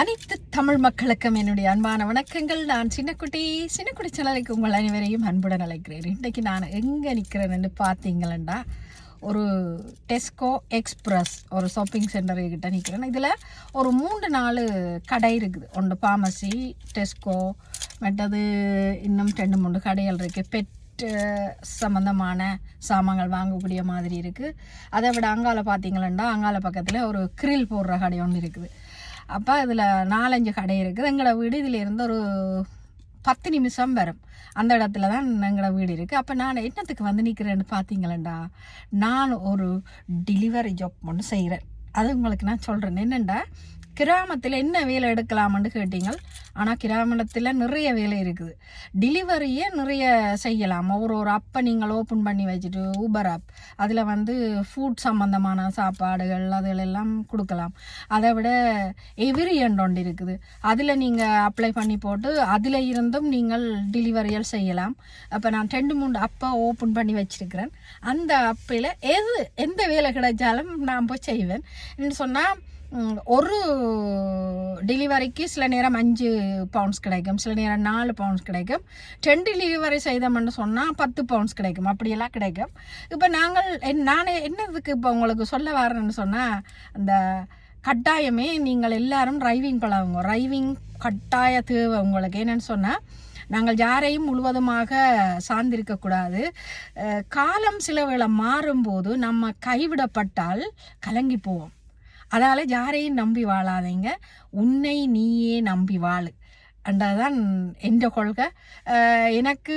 அனைத்து தமிழ் மக்களுக்கும் என்னுடைய அன்பான வணக்கங்கள். நான் சின்னக்குட்டி சின்னக்குட்டி சேனலுக்கு உங்கள் அனைவரையும் அன்புடன் அழைக்கிறேன். இன்றைக்கு நான் எங்கே நிற்கிறேன்னு பார்த்தீங்களா ஒரு டெஸ்கோ எக்ஸ்பிரஸ் ஒரு ஷாப்பிங் சென்டர் கிட்ட நிற்கிறேன் இதில் ஒரு மூன்று நாலு கடை இருக்குது. ஒன்று ஃபார்மசி டெஸ்கோ மற்றது இன்னும் ரெண்டு மூணு கடைகள் இருக்குது பெட் சம்மந்தமான சாமான்கள் வாங்கக்கூடிய மாதிரி இருக்குது அதை விட அங்கால பார்த்தீங்களா அங்கால பக்கத்தில் ஒரு கிரில் போடுற கடை ஒன்று இருக்குது. அப்போ இதில் நாலஞ்சு கடை இருக்குது. எங்களோட வீடு இதில் இருந்து ஒரு பத்து நிமிஷம் வரும். அந்த இடத்துல தான் எங்களோட வீடு இருக்குது அப்போ நான் என்னத்துக்கு வந்து நிற்கிறேன்னு பார்த்தீங்களேண்டா நான் ஒரு டெலிவரி ஜாப் ஒன்று செய்கிறேன் அது உங்களுக்கு நான் சொல்கிறேன் என்னெண்டா கிராமத்தில் என்ன வேலை எடுக்கலாம்னு கேட்டீங்க ஆனால் கிராமத்தில் நிறைய வேலை இருக்குது. டெலிவரியே நிறைய செய்யலாம். ஒரு ஒரு அப்பை நீங்கள் ஓப்பன் பண்ணி வச்சுட்டு ஊபர் ஆப் அதில் வந்து ஃபுட் சம்மந்தமான சாப்பாடுகள் அதுகளெல்லாம் கொடுக்கலாம். அதை விட எவ்ரி எண்ட் ஒன்று இருக்குது. அதில் நீங்கள் அப்ளை பண்ணி போட்டு அதில் இருந்தும் நீங்கள் டெலிவரியல் செய்யலாம். அப்போ நான் ரெண்டு மூணு அப்பை ஓப்பன் பண்ணி வச்சுருக்கிறேன். அந்த அப்பில் எது எந்த வேலை கிடைச்சாலும் நான் போய் செய்வேன். சொன்னால் ஒரு டெலிவரிக்கு சில நேரம் அஞ்சு பவுண்ட்ஸ் கிடைக்கும் சில நேரம் நாலு பவுண்ட்ஸ் கிடைக்கும். ரெண்டு டெலிவரி செய்தோம்னு சொன்னால் பத்து பவுண்ட்ஸ் கிடைக்கும் அப்படியெல்லாம் கிடைக்கும். இப்போ நாங்கள் என்- நான் என்னதுக்கு இப்போ உங்களுக்கு சொல்ல வரேன்னு சொன்னால் அந்த கட்டாயமே நீங்கள் எல்லாரும் ட்ரைவிங் பழகுங்க. ட்ரைவிங் கட்டாய தேவை உங்களுக்கு. என்னென்னு சொன்னால் நாங்கள் யாரையும் முழுவதுமாக சார்ந்திருக்கக்கூடாது காலம் சில வேளை மாறும்போது நம்ம கைவிடப்பட்டால் கலங்கி போவோம். அதால் யாரையும் நம்பி வாழாதீங்க. உன்னை நீயே நம்பி வாழு. அண்டாதான் எந்த கொள்கை. எனக்கு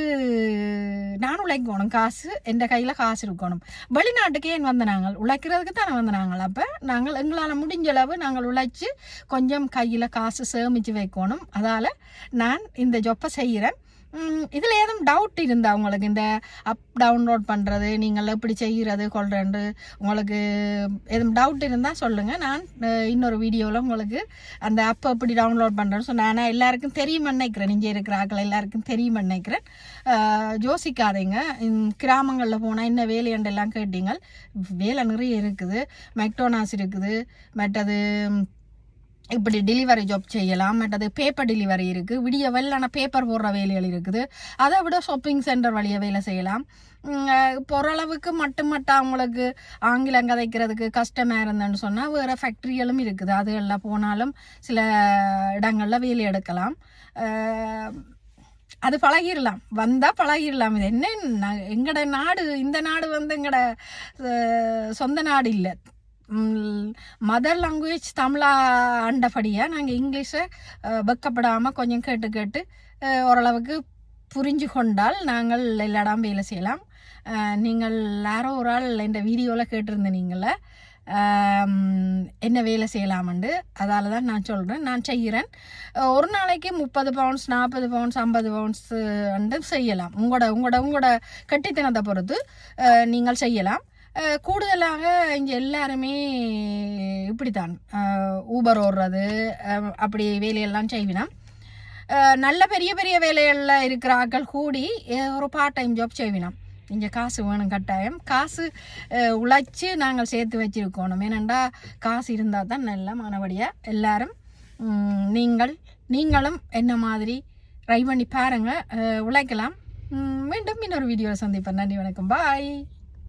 நான் உழைக்கணும். காசு எந்த கையில் காசு இருக்கணும். வெளிநாட்டுக்கு ஏன் வந்த நாங்கள் உழைக்கிறதுக்கு தானே வந்த நாங்கள். அப்போ நாங்கள் எங்களால் முடிஞ்ச அளவு நாங்கள் உழைச்சி கொஞ்சம் கையில் காசு சேமித்து வைக்கணும். அதால் நான் இந்த ஜொப்பை செய்கிறேன் இதில் ஏதும் டவுட் இருந்தா உங்களுக்கு இந்த அப் டவுன்லோட் பண்ணுறது நீங்கள் எப்படி செய்கிறது கொள்றேன்னு உங்களுக்கு எதுவும் டவுட் இருந்தால் சொல்லுங்கள் நான் இன்னொரு வீடியோவில் உங்களுக்கு அந்த அப் எப்படி டவுன்லோட் பண்ணுறேன்னு சொன்னேன் ஆனால் எல்லாருக்கும் தெரியும் நினைக்கிறேன். இங்கே இருக்கிற ஆக்கள் எல்லாருக்கும் தெரியும் நினைக்கிறேன். யோசிக்காதீங்க. கிராமங்களில் போனால் என்ன வேலையண்டெல்லாம் கேட்டீங்க வேலை நிறைய இருக்குது. மெக்டோனாஸ் இருக்குது. மற்றது இப்படி டெலிவரி ஜாப் செய்யலாம். மற்றது பேப்பர் டெலிவரி இருக்குது விடிய வெள்ளான பேப்பர் போடுற வேலைகள் இருக்குது. அதை விட ஷாப்பிங் சென்டர் வழியாக வேலை செய்யலாம். உம், அஹ் இப்போ ஓரளவுக்கு மட்டும் மட்டும் அவங்களுக்கு ஆங்கிலம் கதைக்கிறதுக்கு கஷ்டமாக இருந்தேன்னு சொன்னால் வேறு ஃபேக்ட்ரிகளும் இருக்குது. அதுகளில் போனாலும் சில இடங்களில் வேலை எடுக்கலாம். அது பழகிடலாம் வந்தால் பழகிடலாம் இது என்ன எங்களோட நாடு இந்த நாடு வந்து எங்களோட சொந்த நாடு இல்லை. மதர் லாங்குவேஜ் தமிழா ஆண்டபடியாக நாங்கள் இங்கிலீஷை வெக்கப்படாமல் கொஞ்சம் கேட்டு கேட்டு ஓரளவுக்கு புரிஞ்சு கொண்டால் நாங்கள் எல்லா வேலை செய்யலாம். நீங்கள் யாரோ ஒரு ஆள் இந்த வீடியோவில் கேட்டிருந்தீங்கள என்ன வேலை செய்யலாமண்டு அதால் தான் நான் சொல்கிறேன் நான் செய்கிறேன். ஒரு நாளைக்கு முப்பது பவுன்ஸ் நாற்பது பவுன்ஸ் ஐம்பது பவுன்ஸ் வந்து செய்யலாம். உங்களோட உங்களோட உங்களோட கட்டித்தனத்தை பொறுத்து நீங்கள் செய்யலாம். கூடுதலாக இங்கே எல்லாருமே இப்படித்தான். ஊபர் ஓடுறது அப்படி வேலையெல்லாம் செய்வினா. நல்ல பெரிய பெரிய வேலைகளில் இருக்கிற ஆட்கள் கூடி ஒரு பார்ட் டைம் ஜாப் செய்வினோம் இங்கே காசு வேணும் கட்டாயம். காசு உழைச்சி நாங்கள் சேர்த்து வச்சுருக்கணும். ஏனெண்டா காசு இருந்தால் தான் நல்ல மனபடியாக எல்லாரும் நீங்கள் நீங்களும் என்ன மாதிரி ட்ரை பண்ணி பாருங்கள் உழைக்கலாம். மீண்டும் இன்னொரு வீடியோவில் சந்திப்பேன் நன்றி வணக்கம். பாய்